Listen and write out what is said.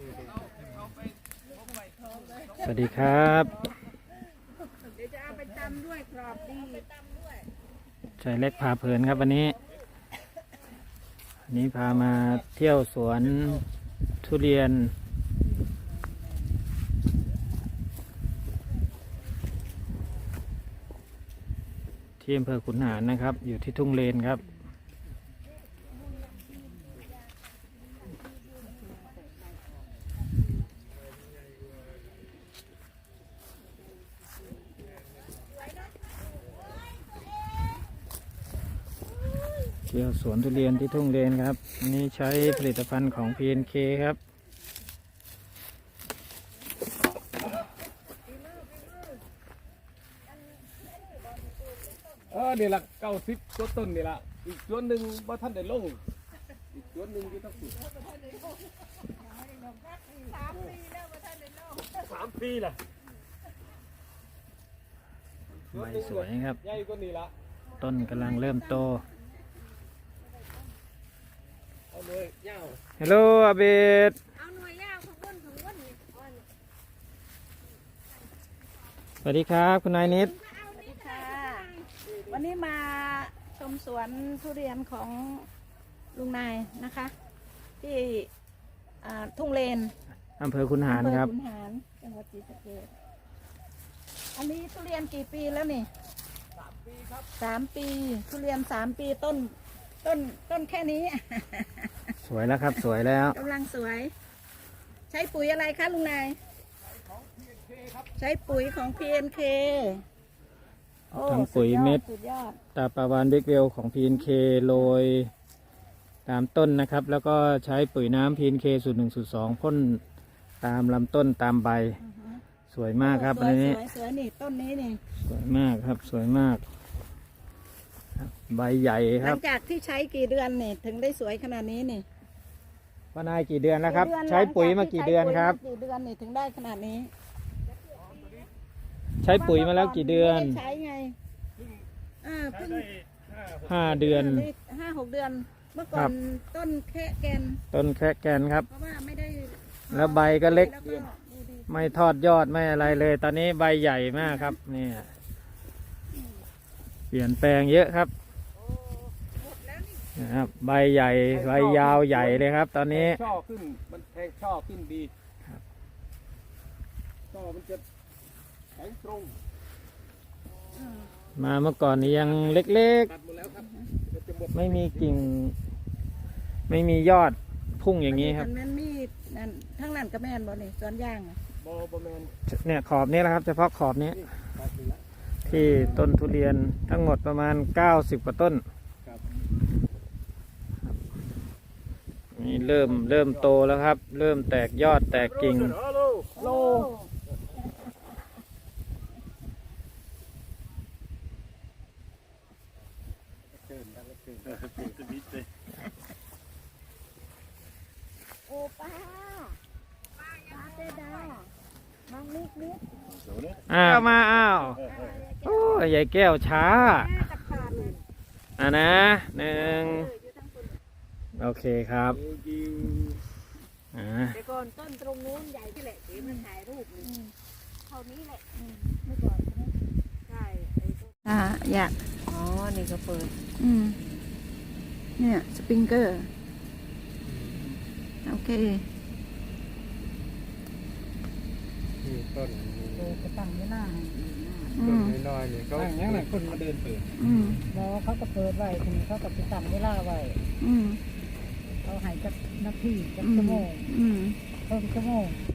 สวัสดีครับเดี๋ยวจะเอาไปตำด้วยกรอบดีชายเล็กพาเพลินครับวันนี้วันนี้พามาเที่ยวสวนทุเรียน ที่อำเภอขุนหารนะครับ อยู่ที่ทุ่งเลนครับ เที่ยวสวนทุเรียนที่ทุ่งเลนครับอันนี้ใช้ผลิตภัณฑ์ของ PNK ครับ เออนี่ละเก้าสิบต้นต้นนี่ละอีกส่วนหนึ่งว่าท่านได้ลงอีกส่วนหนึ่งที่ต้องปลูกสามปีละใบสวยครับ ใหญ่กว่านี่ละต้นกำลังเริ่มโต เอาเลยเงา ฮัลโหลอาเบดเอาหน่วยยาวของก้นของก้นนี่เอาอันนี้สวัสดีครับคุณนายนิดค่ะวันนี้มาชมสวนทุเรียนของลุงนายนะคะ ที่อ่าทุ่งเลนอำเภอคุนหารครับ อำเภอขุนหารจังหวัดศรีสะเกษอันนี้ทุเรียนกี่ปีแล้วนี่สามปีครับสามปี ทุเรียนสามปีต้น ต้นต้นแค่นี้ สวยแล้วครับ สวยแล้ว กำลังสวย ใช้ปุ๋ยอะไรคะลุงนาย ใช้ปุ๋ยของ PNK โอ้ทั้งปุ๋ยเม็ด สุดยอดตาปาวานเบกเวลของ PNK โรยตามต้นนะครับ แล้วก็ใช้ปุ๋ยน้ำ PNK สูตรหนึ่งสูตรสองพ่นตามลำต้นตามใบสวยมากครับสอันวยนี้ สวยสวยนี่ต้นนี้นี่ สวยมากครับ สวยมากครับใบใหญ่หคลัรับ งจากที่ใช้กี่เดือนนี่ถึงได้สวยขนาดนี้นี่ ว่านายกี่เดือนแล้วครับกี่เดือนใช้ปุ๋ยมาหลังจกี่เดือนครับใช้ปุ๋ยมากี่เดือนนี่ถึงได้ขนาดนี้ใช้ปุ๋ยมาแล้วกี่เดือนไม่ไใช้ไงอ่าเพิ่งห้าเดือน ห้าหกเดือน เมื่อก่คอรันบ ต้นแค่แกน ต้นแค่แกนครับ เพราะว่าไม่ได้แล้วใบก็เล็ก แล้วดูดีไม่ทอดยอดไม่อะไรเลย ตอนนี้ใบใหญ่มากครับนี่เปลี่ยนแปลงเยอะครับ นะครับใบใหญ่ใบยาวใหญ่เลยครับ ตอนนี้ ช่อขึ้น มันแทงช่อขึ้นดีครับช่อมันจะแข็งตรงมาเมื่อก่อนนี้ยังเล็กตัดหมดแล้วครับมันจะหมดๆ ไม่มีกิ่ง ไม่มียอดพุ่งอย่างนี้ครับ มันมันมีนั่นทั้งนั้นก็แม่นบ่นี่สวนยางอะบอบแมนเนี่ยขอบนี้แหละครับ เฉพาะขอบนี้นี่ตัดหมดแล้วที่ต้นทุเรียนทั้งหมดประมาณ 90 กว่าต้น ครับ นี่เริ่มเริ่มโตแล้วครับ เริ่มแตกยอดแตกกิ่งฮัลโหลโลเกินดังเกินโอป้าป้าเจดาน้องนิกนิกอ้าวมาอ้าวโอ้ยยายแก้วช้าแม่กับขาดเลยอะนะหนึ่ง โอเคครับยิงอ่าแต่ก่อนต้นตรงนู้นใหญ่ที่แหละเดี๋ยวมันถ่ายรูปเลยเท่านี้แหละเมื่อก่อนใช่อ่าอยากอ๋อ นี่ก็เปิด อืม เนี่ย สปริงเกอร์ โอเคนี่ต้นเปิดก็ตั้งไม่น่าให้อืต้นม น้อยๆนี่ก็อย่างนั้นคนมาเดินเปิดอืม แล้วเขาก็เปิดไว้ทีนี้เขาก็ไปตั้งเวลาไว้อืม เขาใหายจักนาทีจักอืชั่วมโมงอืม เพิ่มชั่วโมง